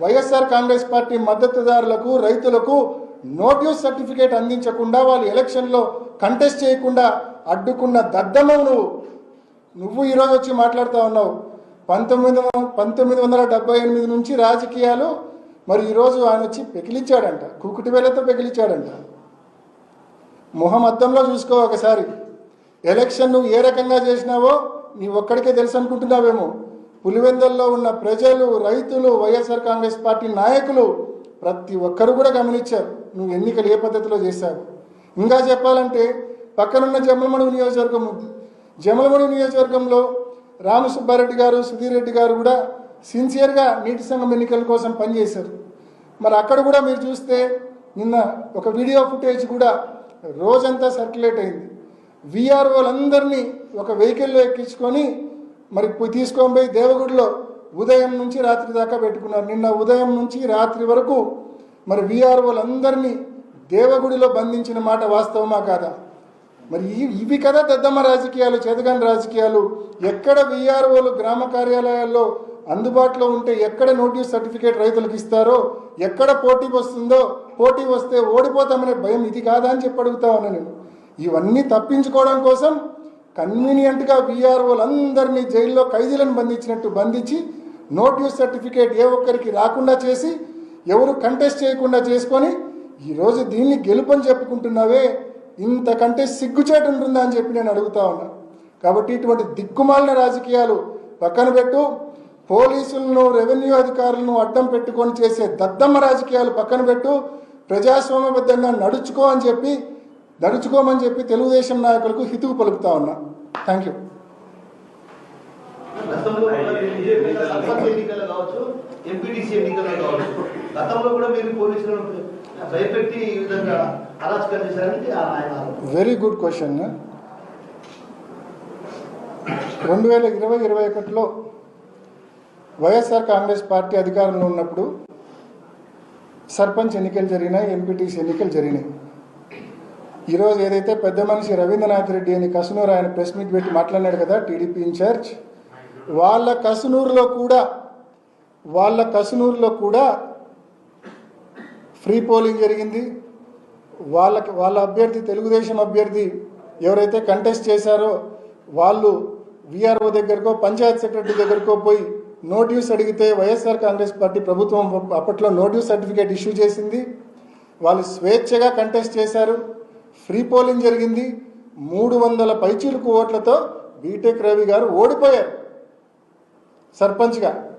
YSR Congress party మద్దతుదారులకు రైతులకు notice certificate అందించకుండా వాళ్ళు ఎలక్షన్లో కంటెస్ట్ చేయకుండా అడ్డుకున్న దద్దమ్మవు నువ్వు నువ్వు ఈరోజు వచ్చి మాట్లాడుతూ ఉన్నావు. పంతొమ్మిది పంతొమ్మిది వందల డెబ్బై ఎనిమిది నుంచి రాజకీయాలు మరి ఈరోజు ఆయన వచ్చి పెకిలిచ్చాడంట. కుకుటి వేలతో పెకిలిచ్చాడంట. మొహం అద్దంలో చూసుకో ఒకసారి. ఎలక్షన్ నువ్వు ఏ రకంగా చేసినావో నీ ఒక్కడికే తెలుసు అనుకుంటున్నావేమో. పులివెందల్లో ఉన్న ప్రజలు రైతులు వైఎస్ఆర్ కాంగ్రెస్ పార్టీ నాయకులు ప్రతి ఒక్కరు కూడా గమనించారు. నువ్వు ఎన్నికలు ఏ పద్ధతిలో చేశావు? ఇంకా చెప్పాలంటే పక్కనున్న జమలమడుగు నియోజకవర్గం ఉంది జమలమడుగు నియోజకవర్గంలో రామసుబ్బారెడ్డి గారు సుధీర్ రెడ్డి గారు కూడా సిన్సియర్గా నీటి సంఘం ఎన్నికల కోసం పనిచేశారు. మరి అక్కడ కూడా మీరు చూస్తే నిన్న ఒక వీడియో ఫుటేజ్ కూడా రోజంతా సర్క్యులేట్ అయింది. విఆర్ఓలందరినీ ఒక వెహికల్లో ఎక్కించుకొని మరి తీసుకొని పోయి దేవగుడిలో ఉదయం నుంచి రాత్రి దాకా పెట్టుకున్నారు. నిన్న ఉదయం నుంచి రాత్రి వరకు మరి వీఆర్ఓలందరినీ దేవగుడిలో బంధించిన మాట వాస్తవమా కాదా? మరి ఇవి- ఇవి కదా దద్దమ్మ రాజకీయాలు చేతగాని రాజకీయాలు. ఎక్కడ వీఆర్ఓలు గ్రామ కార్యాలయాల్లో అందుబాటులో ఉంటే ఎక్కడ నోటీస్ సర్టిఫికేట్ రైతులకు ఇస్తారో ఎక్కడ పోటీ వస్తుందో పోటీ వస్తే ఓడిపోతామనే భయం ఇది కాదా అని చెప్పి అడుగుతా నేను. ఇవన్నీ తప్పించుకోవడం కోసం కన్వీనియంట్గా వీఆర్ఓలందరినీ జైల్లో ఖైదీలను బంధించినట్టు బంధించి నోటీస్ సర్టిఫికేట్ ఏ ఒక్కరికి రాకుండా చేసి ఎవరు కంటెస్ట్ చేయకుండా చేసుకొని ఈరోజు దీన్ని గెలుపని చెప్పుకుంటున్నావే ఇంతకంటే సిగ్గుచేటు ఉంటుందా అని చెప్పి నేను అడుగుతా ఉన్నా. కాబట్టి ఇటువంటి దిక్కుమాలిన రాజకీయాలు పక్కన పెట్టు పోలీసులను రెవెన్యూ అధికారులను అడ్డం పెట్టుకొని చేసే దద్దమ్మ రాజకీయాలు పక్కన పెట్టు ప్రజాస్వామ్యబద్ధంగా నడుచుకో అని చెప్పి నడుచుకోమని చెప్పి తెలుగుదేశం నాయకులకు హితువు పలుకుతా ఉన్నా. Thank you. Very good question రెండు వేల ఇరవై ఇరవై ఒకటిలో వైఎస్ఆర్ కాంగ్రెస్ పార్టీ అధికారంలో ఉన్నప్పుడు సర్పంచ్ ఎన్నికలు జరిగినాయి ఎంపీటీసీ ఎన్నికలు జరిగినాయి. ఈరోజు ఏదైతే పెద్ద మనిషి రవీంద్రనాథ్ రెడ్డి అని కసునూరు ఆయన ప్రెస్ మీట్ పెట్టి మాట్లాడినాడు కదా టీడీపీ ఇన్ఛార్జ్ వాళ్ళ కసునూరులో కూడా వాళ్ళ కసునూరులో కూడా ఫ్రీ పోలింగ్ జరిగింది. వాళ్ళకి వాళ్ళ అభ్యర్థి తెలుగుదేశం అభ్యర్థి ఎవరైతే కంటెస్ట్ చేశారో వాళ్ళు విఆర్ఓ దగ్గరకో పంచాయత్ సెక్రటరీ దగ్గరకో పోయి నోటీస్ అడిగితే వైఎస్ఆర్ కాంగ్రెస్ పార్టీ ప్రభుత్వం అప్పట్లో నోటీస్ సర్టిఫికేట్ ఇష్యూ చేసింది. వాళ్ళు స్వేచ్ఛగా కంటెస్ట్ చేశారు. ఫ్రీ పోలింగ్ జరిగింది. మూడు వందల పైచీలకు ఓట్లతో బీటెక్ రవి గారు ఓడిపోయారు. సర్పంచ్గా.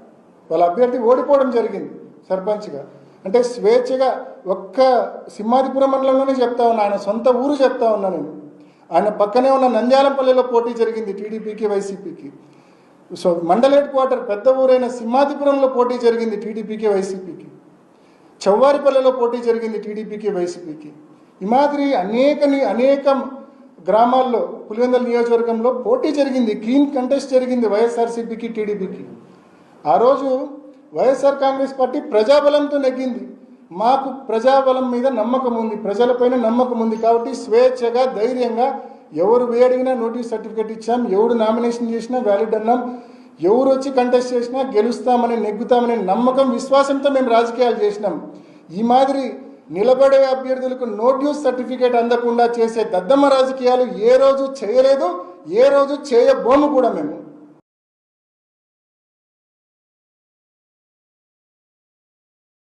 వాళ్ళ అభ్యర్థి ఓడిపోవడం జరిగింది. సర్పంచ్గా. అంటే స్వేచ్ఛగా ఒక్క సింహాదిపురం మండలంలోనే చెప్తా ఉన్నా ఆయన సొంత ఊరు చెప్తా ఉన్నా నేను. ఆయన పక్కనే ఉన్న నంద్యాలంపల్లిలో పోటీ జరిగింది టీడీపీకి వైసీపీకి. సో మండల్ హెడ్ క్వార్టర్ పెద్ద ఊరైన సింహాదిపురంలో పోటీ జరిగింది టీడీపీకి వైసీపీకి. చౌవారిపల్లెలో పోటీ జరిగింది టీడీపీకి వైసీపీకి. ఈ మాదిరి అనేక అనేకం అనేక గ్రామాల్లో పులివెందల నియోజకవర్గంలో పోటీ జరిగింది. క్లీన్ కంటెస్ట్ జరిగింది వైఎస్ఆర్సీపీకి టీడీపీకి. ఆ రోజు వైఎస్ఆర్ కాంగ్రెస్ పార్టీ ప్రజాబలంతో నెగ్గింది. మాకు ప్రజాబలం మీద నమ్మకం ఉంది. ప్రజలపైన నమ్మకం ఉంది కాబట్టి స్వేచ్ఛగా ధైర్యంగా ఎవరు వేడిగినా నోటీస్ సర్టిఫికేట్ ఇచ్చాం. ఎవరు నామినేషన్ చేసినా వ్యాలిడ్ అన్నాం. ఎవరు వచ్చి కంటెస్ట్ చేసినా గెలుస్తామని నెగ్గుతామనే నమ్మకం విశ్వాసంతో మేము రాజకీయాలు చేసినాం. ఈ మాదిరి నిలబడే అభ్యర్థులకు నోట్యూస్ సర్టిఫికేట్ అందకుండా చేసే దద్దమ్మ రాజకీయాలు ఏ రోజు చేయలేదు ఏ రోజు చేయబోము కూడా మేము.